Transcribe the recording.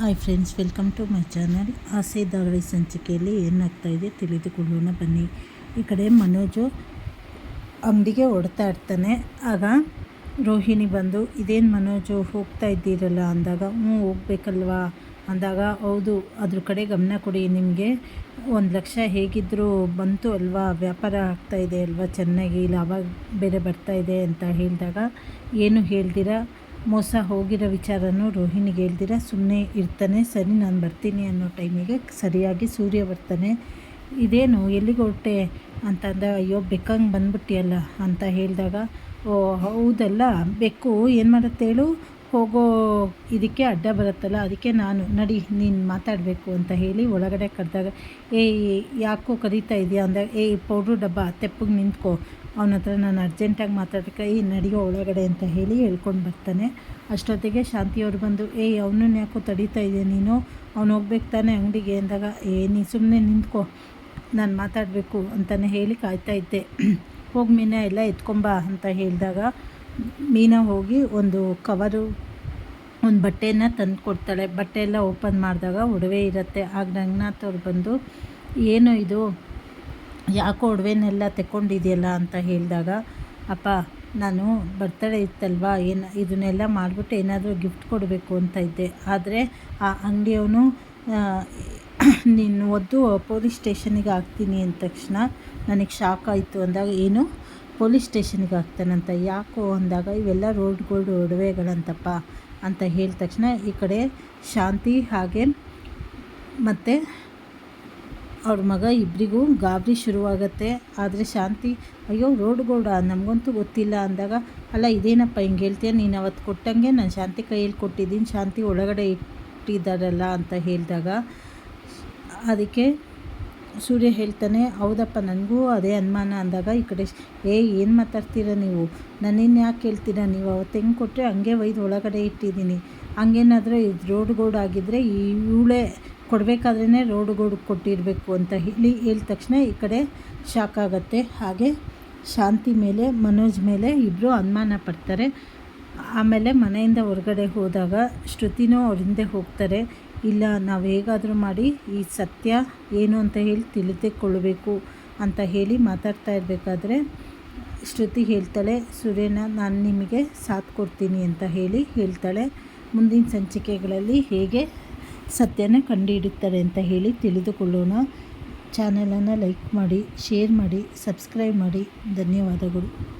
Hi friends welcome to my channel ಆಸೆ ದಾಗಳಿ ಸಂಚಿಕೆಯಲ್ಲಿ ಏನಾಗ್ತಾ ಇದೆ ತಿಳಿದುಕೊಳ್ಳೋಣ. ಬನ್ನಿ. ಈ ಕಡೆ ಮನೋಜು ಅಂಗಡಿಗೆ ಹೊಡ್ತಾ ಇರ್ತಾನೆ. ಆಗ ರೋಹಿಣಿ ಬಂದು, ಇದೇನು ಮನೋಜು, ಹೋಗ್ತಾ ಇದ್ದೀರಲ್ಲ? ಅಂದಾಗ, ಹ್ಞೂ, ಹೋಗ್ಬೇಕಲ್ವಾ? ಅಂದಾಗ, ಹೌದು, ಅದ್ರ ಕಡೆ ಗಮನ ಕೊಡಿ. ನಿಮಗೆ ಒಂದು ಲಕ್ಷ ಹೇಗಿದ್ದರೂ ಬಂತು ಅಲ್ವಾ? ವ್ಯಾಪಾರ ಆಗ್ತಾ ಇದೆ ಅಲ್ವಾ? ಚೆನ್ನಾಗಿ ಲಾಭ ಬೇರೆ ಬರ್ತಾ ಇದೆ ಅಂತ ಹೇಳಿದಾಗ, ಏನು ಹೇಳ್ದಿರ? ಮೋಸ ಹೋಗಿರೋ ವಿಚಾರನೂ ರೋಹಿಣಿಗೆ ಹೇಳ್ದಿರ ಸುಮ್ಮನೆ ಇರ್ತಾನೆ, ಸರಿ ನಾನು ಬರ್ತೀನಿ ಅನ್ನೋ ಟೈಮಿಗೆ ಸರಿಯಾಗಿ ಸೂರ್ಯ ಬರ್ತಾನೆ. ಇದೇನು, ಎಲ್ಲಿಗೆ ಹೊರಟೆ? ಅಂತಂದ ಅಯ್ಯೋ, ಬೆಕ್ಕಂಗೆ ಬಂದ್ಬಿಟ್ಟಿಯಲ್ಲ ಅಂತ ಹೇಳಿದಾಗ, ಓ, ಹೌದಲ್ಲ, ಬೆಕ್ಕು ಏನು ಮಾಡುತ್ತೆ ಹೇಳು? ಹೋಗೋ ಇದಕ್ಕೆ ಅಡ್ಡ ಬರುತ್ತಲ್ಲ, ಅದಕ್ಕೆ ನಾನು, ನಡಿ, ನೀನು ಮಾತಾಡಬೇಕು ಅಂತ ಹೇಳಿ ಒಳಗಡೆ ಕರೆದಾಗ, ಏ, ಯಾಕೋ ಕರೀತಾ ಇದೆಯಾ? ಅಂದಾಗ ಏ, ಪೌಡ್ರು ಡಬ್ಬ, ತೆಪ್ಪಗೆ ನಿಂತ್ಕೋ. ಅವನ ಹತ್ರ ನಾನು ಅರ್ಜೆಂಟಾಗಿ ಮಾತಾಡೋಕ್ಕೆ ಈ ನಡಿಯೋ ಒಳಗಡೆ ಅಂತ ಹೇಳಿ ಹೇಳ್ಕೊಂಡು ಬರ್ತಾನೆ. ಅಷ್ಟೊತ್ತಿಗೆ ಶಾಂತಿಯವ್ರು ಬಂದು ಏಯ್ ಅವನನ್ನ ಯಾಕೋ ತಡೀತಾ ಇದೆಯಾ ನೀನು? ಅವ್ನು ಹೋಗ್ಬೇಕು ತಾನೆ ಅಂಗಡಿಗೆ? ಅಂದಾಗ, ಏ, ನೀ ಸುಮ್ಮನೆ ನಿಂತ್ಕೋ. ನಾನು ಮಾತಾಡಬೇಕು ಅಂತಲೇ ಹೇಳಿ ಕಾಯ್ತಾ ಇದ್ದೆ. ಹೋಗಿ ಮೀನ, ಎಲ್ಲ ಎತ್ಕೊಂಬ ಅಂತ ಹೇಳಿದಾಗ ಮೀನಾ ಹೋಗಿ ಒಂದು ಕವರು, ಒಂದು ಬಟ್ಟೆನ ತಂದು ಕೊಡ್ತಾಳೆ. ಬಟ್ಟೆ ಎಲ್ಲ ಓಪನ್ ಮಾಡಿದಾಗ ಒಡವೆ ಇರುತ್ತೆ. ಆಗ ರಂಗನಾಥ್ ಅವ್ರು ಬಂದು, ಏನು ಇದು? ಯಾಕೋ ಒಡವೆನೆಲ್ಲ ತೆಕ್ಕೊಂಡಿದೆಯಲ್ಲ? ಅಂತ ಹೇಳಿದಾಗ, ಅಪ್ಪ, ನಾನು ಬರ್ತಡೇ ಇತ್ತಲ್ವಾ? ಏನು, ಇದನ್ನೆಲ್ಲ ಮಾಡಿಬಿಟ್ಟು ಏನಾದರೂ ಗಿಫ್ಟ್ ಕೊಡಬೇಕು ಅಂತ ಇದ್ದೆ. ಆದರೆ ಆ ಅಂಗಡಿಯವನು ನೀನು ಒದ್ದು ಪೊಲೀಸ್ ಸ್ಟೇಷನಿಗೆ ಹಾಕ್ತೀನಿ ಅಂದ ತಕ್ಷಣ ನನಗೆ ಶಾಕ್ ಆಯಿತು. ಅಂದಾಗ, ಏನು? ಪೊಲೀಸ್ ಸ್ಟೇಷನ್ಗೆ ಹಾಕ್ತಾನಂತ ಯಾಕೋ ಅಂದಾಗ ಇವೆಲ್ಲ ರೋಡ್ಗಳು ಒಡವೆಗಳಂತಪ್ಪ ಅಂತ ಹೇಳಿದ ತಕ್ಷಣ ಈ ಕಡೆ ಶಾಂತಿ ಹಾಗೆ ಮತ್ತು ಅವ್ರ ಮಗ ಇಬ್ಬರಿಗೂ ಗಾಬರಿ ಶುರುವಾಗತ್ತೆ. ಆದರೆ ಶಾಂತಿ, ಅಯ್ಯೋ ರೋಡ್ ನಮಗಂತೂ ಗೊತ್ತಿಲ್ಲ ಅಂದಾಗ, ಅಲ್ಲ ಇದೇನಪ್ಪ ಹಿಂಗೆ ಹೇಳ್ತೀಯ? ನೀನು ಅವತ್ತು ಕೊಟ್ಟಂಗೆ ನಾನು ಶಾಂತಿ ಕೈಯಲ್ಲಿ ಕೊಟ್ಟಿದ್ದೀನಿ, ಶಾಂತಿ ಒಳಗಡೆ ಇಟ್ಟಿದ್ದಾರಲ್ಲ ಅಂತ ಹೇಳಿದಾಗ, ಅದಕ್ಕೆ ಸೂರ್ಯ ಹೇಳ್ತಾನೆ, ಹೌದಪ್ಪ, ನನಗೂ ಅದೇ ಅನುಮಾನ ಅಂದಾಗ ಈ ಕಡೆ ಏ ಏನು ಮಾತಾಡ್ತೀರ ನೀವು? ನನ್ನಿನ್ನು ಯಾಕೆ ಹೇಳ್ತೀರ? ನೀವು ಅವತ್ತು ಹೆಂಗೆ ಕೊಟ್ಟರೆ ಹಂಗೆ ಒಯ್ದು ಒಳಗಡೆ ಇಟ್ಟಿದ್ದೀನಿ. ಹಂಗೇನಾದರೂ ಇದು ರೋಡ್ ಗೋಡ್ ಆಗಿದ್ದರೆ ಇವಳೇ ಕೊಡಬೇಕಾದ್ರೇ ರೋಡ್ ಗೋಡ್ ಕೊಟ್ಟಿರಬೇಕು, ಅಂತ ಹೇಳಿ ಹೇಳಿದ ತಕ್ಷಣ ಈ ಕಡೆ ಶಾಕ್ ಆಗುತ್ತೆ. ಹಾಗೆ ಶಾಂತಿ ಮೇಲೆ, ಮನೋಜ್ ಮೇಲೆ ಇಬ್ಬರು ಅನುಮಾನ ಪಡ್ತಾರೆ. ಆಮೇಲೆ ಮನೆಯಿಂದ ಹೊರಗಡೆ ಹೋದಾಗ ಶ್ರುತಿನೂ ಅವ್ರ ಹಿಂದೆ ಹೋಗ್ತಾರೆ. ಇಲ್ಲ, ನಾವು ಹೇಗಾದರೂ ಮಾಡಿ ಈ ಸತ್ಯ ಏನು ಅಂತ ಹೇಳಿ ತಿಳಿದುಕೊಳ್ಬೇಕು ಅಂತ ಹೇಳಿ ಮಾತಾಡ್ತಾ ಇರಬೇಕಾದ್ರೆ ಶ್ರುತಿ ಹೇಳ್ತಾಳೆ, ಸೂರ್ಯನ, ನಾನು ನಿಮಗೆ ಸಾಥ್ ಕೊಡ್ತೀನಿ ಅಂತ ಹೇಳಿ ಹೇಳ್ತಾಳೆ. ಮುಂದಿನ ಸಂಚಿಕೆಗಳಲ್ಲಿ ಹೇಗೆ ಸತ್ಯನ ಕಂಡುಹಿಡಿತಾರೆ ಅಂತ ಹೇಳಿ ತಿಳಿದುಕೊಳ್ಳೋಣ. ಚಾನಲನ್ನು ಲೈಕ್ ಮಾಡಿ, ಶೇರ್ ಮಾಡಿ, ಸಬ್ಸ್ಕ್ರೈಬ್ ಮಾಡಿ. ಧನ್ಯವಾದಗಳು.